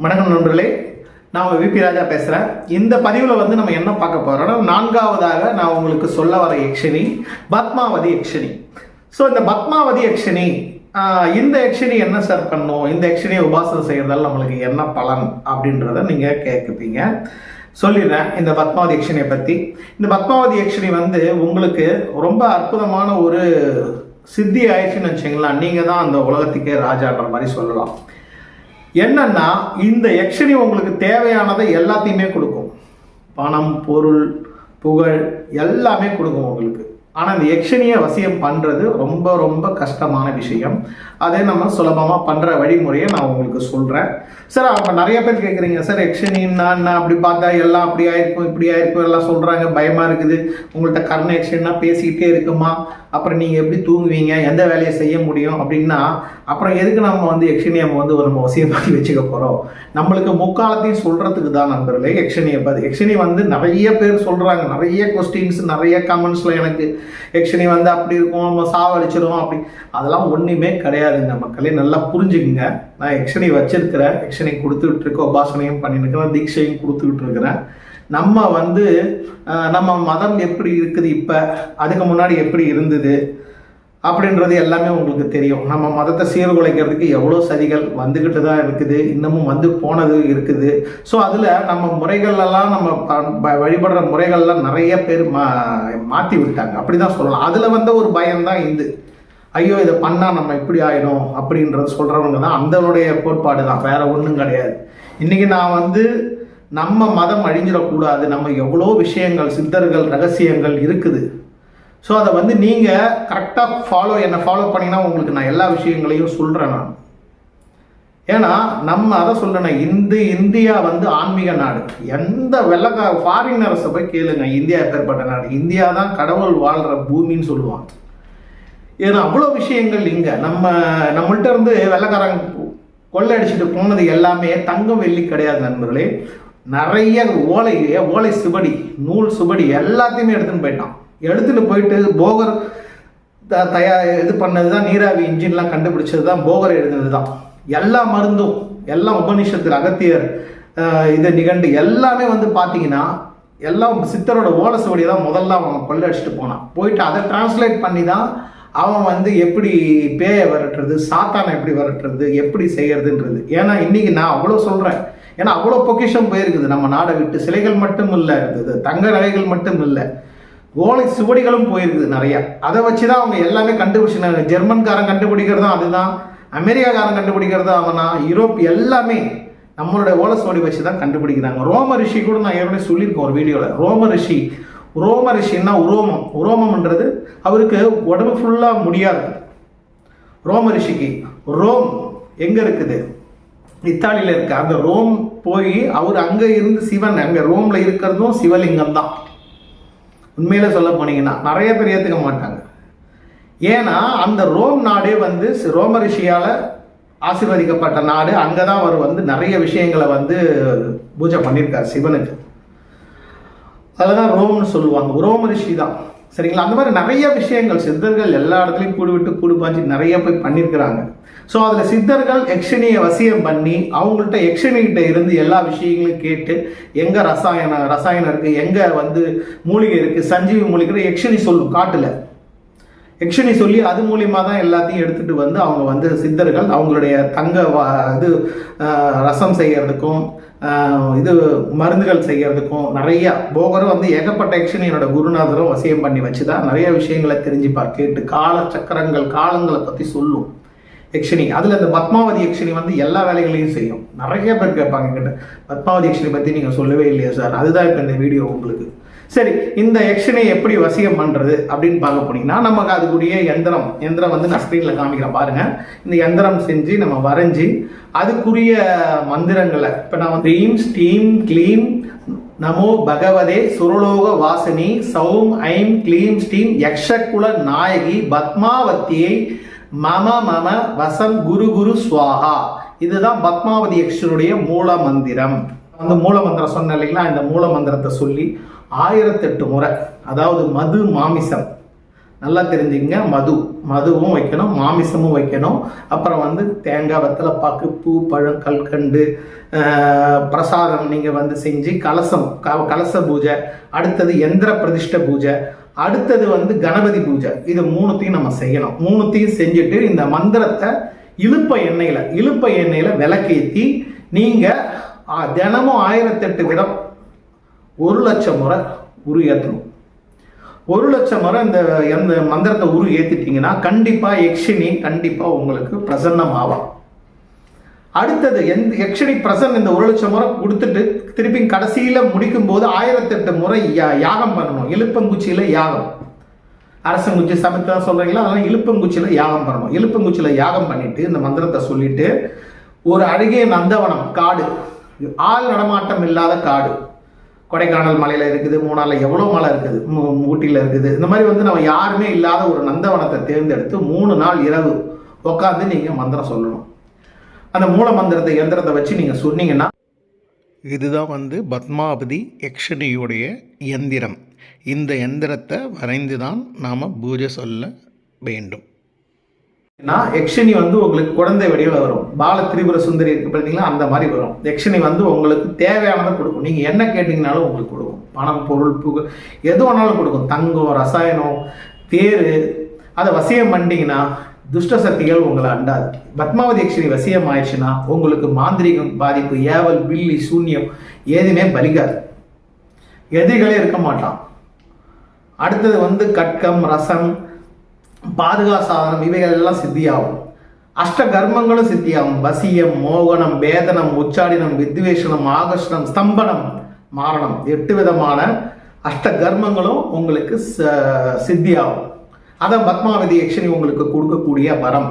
வணக்கம் நண்பர்களே நான் விபி ராஜா பேசுகிறேன் இந்த பதிவில் வந்து நம்ம என்ன பார்க்க போகிறோம்னா நான்காவதாக நான் உங்களுக்கு சொல்ல வர யக்ஷினி பத்மாவதி யக்ஷினி ஸோ இந்த பத்மாவதி யக்ஷினி இந்த யக்ஷினி என்ன சார் பண்ணும்? இந்த யக்ஷினியை உபாசனை செய்கிறதால நம்மளுக்கு என்ன பலன் அப்படின்றத நீங்கள் கேட்குப்பீங்க சொல்லிடுறேன் இந்த பத்மாவதி யக்ஷினியை பற்றி இந்த பத்மாவதி யக்ஷினி வந்து உங்களுக்கு ரொம்ப அற்புதமான ஒரு சித்தி ஆயிடுச்சுன்னு வச்சுங்களேன். நீங்கள் தான் அந்த உலகத்துக்கே ராஜான்ற மாதிரி சொல்லலாம். என்னன்னா இந்த யக்ஷனி உங்களுக்கு தேவையானதை எல்லாத்தையுமே கொடுக்கும். பணம் பொருள் புகழ் எல்லாமே கொடுக்கும் உங்களுக்கு. ஆனால் இந்த யக்ஷினியை வசியம் பண்ணுறது ரொம்ப ரொம்ப கஷ்டமான விஷயம். அதே நம்ம சுலபமாக பண்ணுற வழிமுறையை நான் உங்களுக்கு சொல்கிறேன் சார் அவங்க நிறைய பேர் கேட்குறீங்க சார் எக்ஷனின்னா என்ன? அப்படி பார்த்தா எல்லாம் அப்படி ஆயிருக்கும் இப்படி ஆயிருக்கும் எல்லாம் சொல்கிறாங்க பயமாக இருக்குது. உங்கள்கிட்ட கர்ண எக்ஷன்னா பேசிக்கிட்டே இருக்குமா? அப்புறம் நீங்கள் எப்படி தூங்குவீங்க எந்த வேலையை செய்ய முடியும் அப்படின்னா அப்புறம் எதுக்கு நம்ம வந்து எக்ஷனியம் வந்து ஒரு நம்ம வசியமாக்கி வச்சுக்க போகிறோம் நம்மளுக்கு முக்காலத்தையும் சொல்கிறதுக்கு தான் நண்பர்களே எக்ஷனியை பார்த்து எக்ஷனி வந்து நிறைய பேர் சொல்கிறாங்க நிறைய கொஸ்டின்ஸ் நிறைய கமெண்ட்ஸில் எனக்கு எக்ஷனி வந்து அப்படி இருக்கும் நம்ம சாவடிச்சிடும் அப்படி. அதெல்லாம் ஒன்றுமே கிடையாதுங்க மக்களே. நல்லா புரிஞ்சுக்குங்க. நான் எக்ஷனி வச்சிருக்கிறேன். யக்ஷினி கொடுத்துக்கிட்டு இருக்கேன். உபாசனையும் பண்ணிட்டு இருக்கிறேன் தீட்சையும் கொடுத்துக்கிட்டு இருக்கிறேன். நம்ம வந்து நம்ம மதம் எப்படி இருக்குது இப்போ? அதுக்கு முன்னாடி எப்படி இருந்தது? அப்படின்றது எல்லாமே உங்களுக்கு தெரியும். நம்ம மதத்தை சீர்குலைக்கிறதுக்கு எவ்வளோ சதிகள் வந்துக்கிட்டு தான் இருக்குது. இன்னமும் வந்து போனது இருக்குது. ஸோ அதில் நம்ம முறைகள்லாம் நம்ம ப- வழிபடுற முறைகள்லாம் நிறைய பேர் மா மாற்றி விட்டாங்க அப்படி தான் சொல்லலாம். அதில் வந்த ஒரு பயம்தான் இந்து ஐயோ இதை பண்ணால் நம்ம இப்படி ஆகிடும் அப்படின்றது சொல்கிறவங்க தான். அந்தனுடைய கோட்பாடு தான் வேறு ஒன்றும் கிடையாது. இன்றைக்கி நான் வந்து நம்ம மதம் அழிஞ்சிடக்கூடாது. நம்ம எவ்வளோ விஷயங்கள் சித்தர்கள் ரகசியங்கள் இருக்குது. ஸோ அதை வந்து நீங்கள் கரெக்டாக ஃபாலோ என்னை ஃபாலோ பண்ணிங்கன்னா உங்களுக்கு நான் எல்லா விஷயங்களையும் சொல்கிறேன் நான். ஏன்னா நம்ம அதை சொல்லணும் இந்த இந்தியா வந்து ஆன்மீக நாடு. எந்த வெள்ளக்கா ஃபாரினர்ஸை போய் கேளுங்க இந்தியா எப்பேற்பட்ட நாடு. இந்தியா தான் கடவுள் வாழ்கிற பூமின்னு சொல்லுவாங்க. ஏன்னா அவ்வளோ விஷயங்கள் இங்கே. நம்ம நம்மள்கிட்ட இருந்து வெள்ளக்காரங்க கொள்ளையடிச்சிட்டு போனது எல்லாமே தங்கம் வெள்ளி கிடையாது நண்பர்களே. நிறைய ஓலை ஓலை சுபடி நூல் சுபடி எல்லாத்தையுமே எடுத்துன்னு போயிட்டான். எடுத்துட்டு போயிட்டு போகர் த- தயா இது பண்ணது தான் நீராவி இன்ஜின்லாம் கண்டுபிடிச்சது தான் போகர் எழுதுனது தான் எல்லா மருந்தும் எல்லாம் உபநிஷத்தில் அகத்தியர் இதை நிகண்டு எல்லாமே வந்து பார்த்தீங்கன்னா எல்லாம் சித்தரோட ஓலை சுவடியை தான் முதல்ல அவன் கொள்ளடிச்சிட்டு போனான். போயிட்டு அதை டிரான்ஸ்லேட் பண்ணி தான் அவன் வந்து எப்படி பேயை விரட்டுறது சாத்தானை எப்படி விரட்டுறது எப்படி செய்யறதுன்றது. ஏன்னா இன்னைக்கு நான் அவ்வளோ சொல்கிறேன் ஏன்னா அவ்வளோ பொக்கிஷம் போயிருக்குது. நம்ம நாடை விட்டு சிலைகள் மட்டும் இல்லை இருந்தது தங்க நகைகள் மட்டும் இல்லை ஓலை சுவடிகளும் போயிருக்குது நிறையா. அதை வச்சு தான் அவங்க எல்லாமே கண்டுபிடிச்சினாங்க ஜெர்மன்காரன் கண்டுபிடிக்கிறதும் அதுதான் அமெரிக்காக்காரன் கண்டுபிடிக்கிறதும் அவனா யூரோப் எல்லாமே நம்மளோட ஓலை சுவடி வச்சு தான் கண்டுபிடிக்கிறாங்க. ரோம ரிஷி கூட நான் ஏற்கனவே சொல்லியிருக்கேன் ஒரு வீடியோவில் ரோம ரிஷி ரோம ரிஷின்னா உரோமம். உரோமம்ன்றது அவருக்கு உடம்பு ஃபுல்லாக முடியாது. ரோம ரிஷிக்கு ரோம் எங்கே இருக்குது? இத்தாலியில் இருக்க. அந்த ரோம் போய் அவர் அங்கே இருந்து சிவன் அங்கே ரோமில் இருக்கிறதும் சிவலிங்கம் தான் உண்மையில சொல்ல போனீங்கன்னா நிறைய பேர் ஏற்றுக்க மாட்டாங்க. ஏன்னா அந்த ரோம் நாடே வந்து சி- ரோம ரிஷியால் ஆசீர்வதிக்கப்பட்ட நாடு. அங்கே தான் அவர் வந்து நிறைய விஷயங்களை வந்து பூஜை பண்ணியிருக்கார் சிவனுக்கு. அதில் தான் ரோம்னு சொல்லுவாங்க. ரோம ரிஷி தான் சரிங்களா? அந்த மாதிரி நிறைய விஷயங்கள் சித்தர்கள் எல்லா இடத்துலையும் கூடு விட்டு கூடு நிறைய போய் பண்ணியிருக்கிறாங்க. ஸோ அதில் சித்தர்கள் யக்ஷினியை வசியம் பண்ணி அவங்கள்ட்ட யக்ஷினிகிட்ட இருந்து எல்லா விஷயங்களும் கேட்டு எங்கே ரசாயன ரசாயனம் இருக்குது எங்கே வந்து மூலிகை இருக்குது சஞ்சீவி மூலிகை யக்ஷினி சொல்லும் காட்டில். யக்ஷினி சொல்லி அது மூலியமாக தான் எல்லாத்தையும் எடுத்துகிட்டு வந்து அவங்க வந்து சித்தர்கள் அவங்களுடைய தங்க வா- இது ரசம் செய்கிறதுக்கும் இது மருந்துகள் செய்கிறதுக்கும் நிறைய போகரும் வந்து ஏகப்பட்ட யக்ஷினி என்னோட குருநாதரும் வசியம் பண்ணி வச்சு தான் நிறைய விஷயங்களை தெரிஞ்சுப்பார் கேட்டு கால சக்கரங்கள் காலங்களை பற்றி சொல்லும். யக்ஷினி அதில் இந்த பத்மாவதி யக்ஷினி வந்து எல்லா வேலைகளையும் செய்யும். நிறைய பேர் கேட்பாங்க கிட்ட பத்மாவதி யக்ஷினி பற்றி நீங்கள் சொல்லவே இல்லையா சார்? அதுதான் இப்போ இந்த வீடியோ உங்களுக்கு. சரி இந்த யக்ஷனை எப்படி வசியம் பண்ணுறது அப்படின்னு பார்க்க போனீங்கன்னா நமக்கு அதுக்குரிய எந்திரம் எந்திரம் வந்து நான் ஸ்க்ரீனில் காமிக்கிறேன் பாருங்கள் இந்த எந்திரம் செஞ்சு நம்ம வரைஞ்சி அதுக்குரிய மந்திரங்களை இப்போ நான் வந்து க்ரீம் ஸ்டீம் க்ளீம் நமோ பகவதே சுரலோக வாசினி சௌம் ஐம் க்ளீம் ஸ்டீம் யக்ஷகுல நாயகி பத்மாவதியை மம மம வசம் குரு குரு ஸ்வாஹா இதுதான் பத்மாவதி யக்ஷனுடைய மூல மந்திரம் அந்த மூல மந்திரம் சொன்ன இல்லைங்களா? இந்த மூல மந்திரத்தை சொல்லி ஆயிரத்தெட்டு முறை அதாவது மது மாமிசம். நல்லா தெரிஞ்சுங்க மது. மதுவும் வைக்கணும் மாமிசமும் வைக்கணும். அப்புறம் வந்து தேங்காய் வெத்தலை பாக்கு பூ பழம் கல்கண்டு பிரசாதம் நீங்கள் வந்து செஞ்சு கலசம் க- கலச பூஜை. அடுத்தது எந்திர பிரதிஷ்ட பூஜை. அடுத்தது வந்து கணபதி பூஜை. இது மூணுத்தையும் நம்ம செய்யணும். மூணுத்தையும் செஞ்சுட்டு இந்த மந்திரத்தை இழுப்ப எண்ணெயில் இழுப்ப எண்ணெயில் விளக்கேற்றி நீங்கள் தினமும் ஆயிரத்தெட்டு விதம் ஒரு லட்சம் முறை உரு ஏற்றணும் ஒரு லட்சம் முறை இந்த எந்த மந்திரத்தை உரு ஏற்றிட்டீங்கன்னா கண்டிப்பாக யக்ஷினி கண்டிப்பாக உங்களுக்கு பிரசன்னம் ஆவான் அடுத்தது எந்த யக்ஷினி பிரசன் இந்த ஒரு லட்சம் முறை கொடுத்துட்டு திருப்பி கடைசியில் முடிக்கும் போது ஆயிரத்தெட்டு முறை யா- யாகம் பண்ணணும். இழுப்பங்குச்சியில் யாகம். அரசங்குச்சி சமையல் சொல்கிறீங்களா அதனால் இழுப்பங்குச்சியில் யாகம் பண்ணணும். இழுப்பங்குச்சியில் யாகம் பண்ணிட்டு இந்த மந்திரத்தை சொல்லிட்டு ஒரு அழகிய நந்தவனம் காடு. ஆள் நடமாட்டம் இல்லாத காடு. கொடைக்கானல் மலையில் இருக்குது மூணாளில் எவ்வளோ மலை இருக்குது? ஊட்டியில் இருக்குது. இந்த மாதிரி வந்து நம்ம யாருமே இல்லாத ஒரு நந்தவனத்தை தேர்ந்தெடுத்து மூணு நாள் இரவு உட்காந்து நீங்கள் மந்திரம் சொல்லணும். அந்த மூல மந்திரத்தை எந்திரத்தை வச்சு நீங்கள் சொன்னீங்கன்னா இதுதான் வந்து பத்மாவதி யக்ஷனியுடைய எந்திரம் இந்த எந்திரத்தை வரைந்து தான் நாம் பூஜை சொல்ல வேண்டும். நான் யக்ஷினி வந்து உங்களுக்கு குழந்தை வடிவில் வரும். பால திரிபுர சுந்தரி இருக்கு பார்த்தீங்களா அந்த மாதிரி வரும். யக்ஷினி வந்து உங்களுக்கு தேவையானதை கொடுக்கும். நீங்கள் என்ன கேட்டிங்கனாலும் உங்களுக்கு கொடுக்கும். பணம் பொருள் புகழ் எது வேணாலும் கொடுக்கும். தங்கம் ரசாயனம் தேர் அதை வசியம் பண்ணிட்டீங்கன்னா துஷ்ட சக்திகள் உங்களை அண்டாது. பத்மாவதி அக்ஷனி வசியம் ஆயிடுச்சுன்னா உங்களுக்கு மாந்திரிகம் பாதிப்பு ஏவல் பில்லி சூன்யம் எதுவுமே பலிக்காது. எதிரிகளே இருக்க மாட்டான். அடுத்தது வந்து கட்கம் ரசம் பாதுகா சாதனம் இவைகள் எல்லாம் சித்தியாகும். அஷ்ட கர்மங்களும் சித்தியாகும். வசியம் மோகனம் வேதனம் உச்சாடினம் வித்வேஷனம் ஆகர்ஷணம் ஸ்தம்பனம் மாரணம். எட்டு விதமான அஷ்ட கர்மங்களும் உங்களுக்கு ச- சித்தியாகும். அதை பத்மாவதி யக்ஷினி உங்களுக்கு கொடுக்கக்கூடிய வரம்.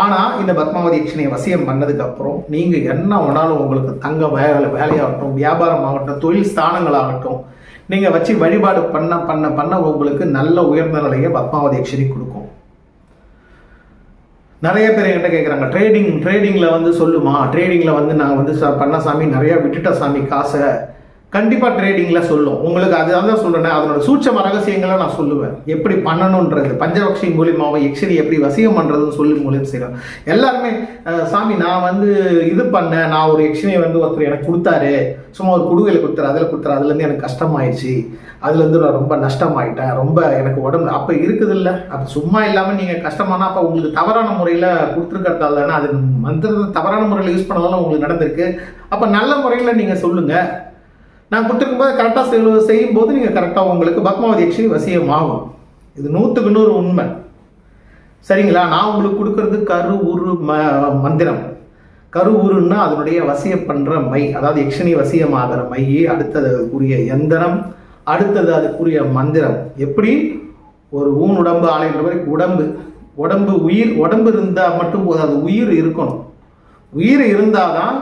ஆனால் இந்த பத்மாவதி யக்ஷினியை வசியம் பண்ணதுக்கப்புறம் நீங்கள் என்ன வேணாலும் உங்களுக்கு தங்க வேலை வேலையாகட்டும் வியாபாரம் ஆகட்டும் தொழில் ஸ்தானங்களாகட்டும் நீங்கள் வச்சு வழிபாடு பண்ண பண்ண பண்ண உங்களுக்கு நல்ல உயர்ந்த நிலையை பத்மாவதி யக்ஷினி கொடுக்கும். நிறைய பேர் என்கிட்ட கேட்குறாங்க ட்ரேடிங் ட்ரேடிங்கில் வந்து சொல்லுமா? ட்ரேடிங்கில் வந்து நான் வந்து பண்ண சாமி நிறையா விட்டுட்ட சாமி காசை. கண்டிப்பாக ட்ரேடிங்கில் சொல்லும். உங்களுக்கு அது தான் சொல்கிறேன் அதனோட சூட்சம ரகசியங்களை நான் சொல்லுவேன். எப்படி பண்ணணுன்றது பஞ்சபக்ஷி மூலியமாகவும் யக்ஷினி எப்படி வசியம் பண்ணுறதுன்னு சொல்லி மூலியம் செய்யலாம். எல்லாருமே சாமி நான் வந்து இது பண்ணேன் நான் ஒரு எக்ஷனியை வந்து ஒருத்தர் எனக்கு கொடுத்தாரு. சும்மா ஒரு குடுவையில் கொடுத்தாரு அதில் கொடுத்தாரு. அதுலேருந்து எனக்கு கஷ்டமாயிடுச்சு. அதுலேருந்து நான் ரொம்ப நஷ்டமாயிட்டேன். ரொம்ப எனக்கு உடம்பு அப்போ இருக்குது இல்லை அப்போ சும்மா இல்லாமல் நீங்கள் கஷ்டமானா அப்போ உங்களுக்கு தவறான முறையில் கொடுத்துருக்கறதால தானே அது மந்திரத்தை தவறான முறையில் யூஸ் பண்ணதால உங்களுக்கு நடந்திருக்கு. அப்போ நல்ல முறையில் நீங்கள் சொல்லுங்கள் நான் கொடுத்துருக்கும்போது கரெக்டாக செய் செய்யும்போது நீங்கள் கரெக்டாக உங்களுக்கு பத்மாவதி யக்ஷினி வசியம் ஆகும் இது நூற்றுக்கு நூறு உண்மை. சரிங்களா? நான் உங்களுக்கு கொடுக்கறது கரு உரு ம மந்திரம். கரு உருன்னா அதனுடைய வசிய பண்ணுற மை. அதாவது யக்ஷினி வசியமாகிற மை அடுத்தது அதுக்குரிய எந்திரம் அடுத்தது அதுக்குரிய மந்திரம். எப்படி? ஒரு ஊன் உடம்பு ஆலைன்ற மாதிரி உடம்பு. உடம்பு உயிர் உடம்பு இருந்தால் மட்டும் போதாது உயிர் இருக்கணும். உயிர் இருந்தால் தான்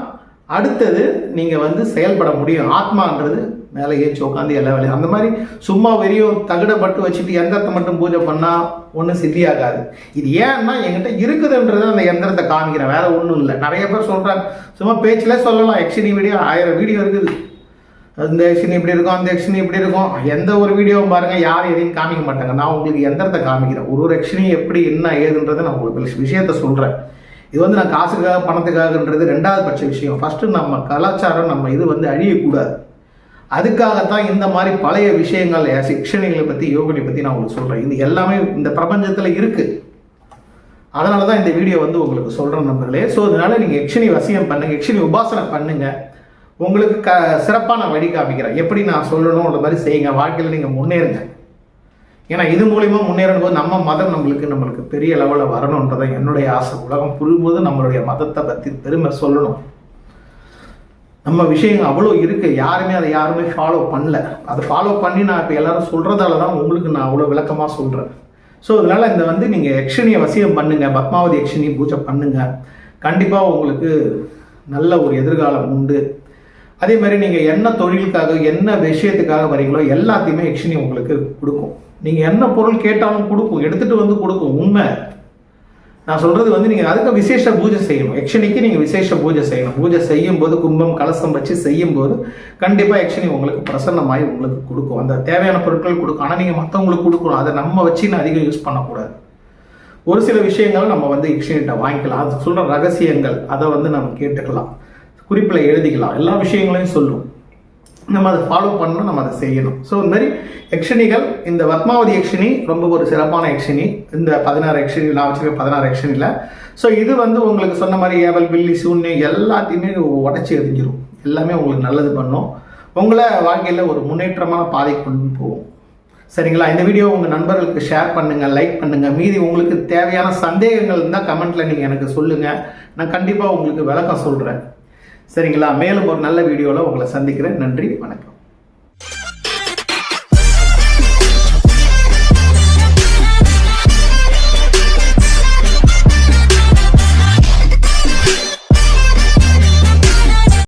அடுத்தது நீங்கள் வந்து செயல்பட முடியும். ஆத்மான்றது மேலே ஏற்றி உட்காந்து எல்லா வேலையும். அந்த மாதிரி சும்மா வெறியும் தகுடப்பட்டு வச்சுட்டு எந்திரத்தை மட்டும் பூஜை பண்ணால் ஒன்றும் சித்தியாகாது. இது ஏன்னா என்கிட்ட இருக்குதுன்றது அந்த எந்திரத்தை காமிக்கிறேன். வேற ஒன்றும் இல்லை. நிறைய பேர் சொல்கிறாங்க சும்மா பேச்சிலே சொல்லலாம். எக்ஷினி வீடியோ ஆயிரம் வீடியோ இருக்குது. இந்த எக்ஷினி இப்படி இருக்கும் அந்த எக்ஷினி இப்படி இருக்கும். எந்த ஒரு வீடியோவும் பாருங்க யாரும் எதையும் காமிக்க மாட்டாங்க. நான் உங்களுக்கு எந்திரத்தை காமிக்கிறேன். ஒரு ஒரு எக்ஷினி எப்படி என்ன ஏதுன்றதை நான் உங்களுக்கு விஷயத்த சொல்கிறேன் இது வந்து நான் காசுக்காக பணத்துக்காகன்றது ரெண்டாவது பட்ச விஷயம். ஃபஸ்ட்டு நம்ம கலாச்சாரம் நம்ம இது வந்து அழியக்கூடாது. அதுக்காகத்தான் இந்த மாதிரி பழைய விஷயங்கள் சிக்ஷணிகளை பற்றி யோகனை பற்றி நான் உங்களுக்கு சொல்கிறேன் இது எல்லாமே இந்த பிரபஞ்சத்தில் இருக்குது அதனால தான் இந்த வீடியோ வந்து உங்களுக்கு சொல்கிறேன் நம்பர்களே ஸோ அதனால நீங்கள் எக்ஷினி வசியம் பண்ணுங்கள் எக்ஷினி உபாசனை பண்ணுங்கள் உங்களுக்கு க சிறப்பாக நான் வழி காமிக்கிறேன். எப்படி நான் சொல்லணுன்ற மாதிரி செய்யுங்க. வாழ்க்கையில் நீங்கள் முன்னேறுங்க. ஏன்னா இது மூலிமா முன்னேறும் போது நம்ம மதம் நம்மளுக்கு நம்மளுக்கு பெரிய லெவலில் வரணுன்றதை என்னுடைய ஆசை. உலகம் புரியும்போது நம்மளுடைய மதத்தை பற்றி பெருமை சொல்லணும். நம்ம விஷயங்கள் அவ்வளோ இருக்குது யாருமே அதை யாருமே ஃபாலோ பண்ணல. அதை ஃபாலோ பண்ணி நான் இப்போ எல்லாரும் சொல்கிறதால தான் உங்களுக்கு நான் அவ்வளோ விளக்கமாக சொல்கிறேன் ஸோ அதனால இந்த வந்து நீங்கள் யக்ஷினியை வசியம் பண்ணுங்கள் பத்மாவதி யக்ஷினி பூஜை பண்ணுங்கள் கண்டிப்பாக உங்களுக்கு நல்ல ஒரு எதிர்காலம் உண்டு. அதே மாதிரி நீங்கள் என்ன தொழிலுக்காக என்ன விஷயத்துக்காக வரீங்களோ எல்லாத்தையுமே யக்ஷினி உங்களுக்கு கொடுக்கும். நீங்கள் என்ன பொருள் கேட்டாலும் கொடுக்கும் எடுத்துகிட்டு வந்து கொடுக்கும் உண்மை. நான் சொல்கிறது வந்து நீங்கள் அதுக்கு விசேஷ பூஜை செய்யணும். யக்ஷனிக்கு நீங்கள் விசேஷ பூஜை செய்யணும். பூஜை செய்யும்போது கும்பம் கலசம் வச்சு செய்யும் போது யக்ஷனி உங்களுக்கு பிரசன்னமாகி உங்களுக்கு கொடுக்கும். அந்த தேவையான பொருட்கள் கொடுக்கும். ஆனால் நீங்கள் மற்றவங்களுக்கு கொடுக்கணும். அதை நம்ம வச்சு நான் அதிகம் யூஸ் பண்ணக்கூடாது. ஒரு சில விஷயங்கள் நம்ம வந்து யக்ஷனிட்ட வாங்கிக்கலாம். அது சொல்கிற ரகசியங்கள் அதை வந்து நம்ம கேட்டுக்கலாம். குறிப்பில் எழுதிக்கலாம். எல்லா விஷயங்களையும் சொல்லும். நம்ம அதை ஃபாலோ பண்ணணும் நம்ம அதை செய்யணும். ஸோ இந்த மாதிரி யக்ஷினிகள் இந்த பத்மாவதி யக்ஷினி ரொம்ப ஒரு சிறப்பான யக்ஷினி இந்த பதினாறு யக்ஷினி நான் வச்சுருக்கேன் பதினாறு யக்ஷினியில் ஸோ இது வந்து உங்களுக்கு சொன்ன மாதிரி ஏவல் பில்லி சூன்யம் எல்லாத்தையுமே உடச்சி எரிஞ்சிடும் எல்லாமே உங்களுக்கு நல்லது பண்ணும். உங்களை வாழ்க்கையில் ஒரு முன்னேற்றமான பாதை கொண்டு போகும். சரிங்களா? இந்த வீடியோ உங்கள் நண்பர்களுக்கு ஷேர் பண்ணுங்கள் லைக் பண்ணுங்கள் மீதி உங்களுக்கு தேவையான சந்தேகங்கள் இருந்தால் கமெண்ட்டில் நீங்கள் எனக்கு சொல்லுங்கள் நான் கண்டிப்பாக உங்களுக்கு விளக்கம் சொல்கிறேன் சரிங்களா? மேலும் ஒரு நல்ல வீடியோவில் உங்களை சந்திக்கிறேன். நன்றி வணக்கம்.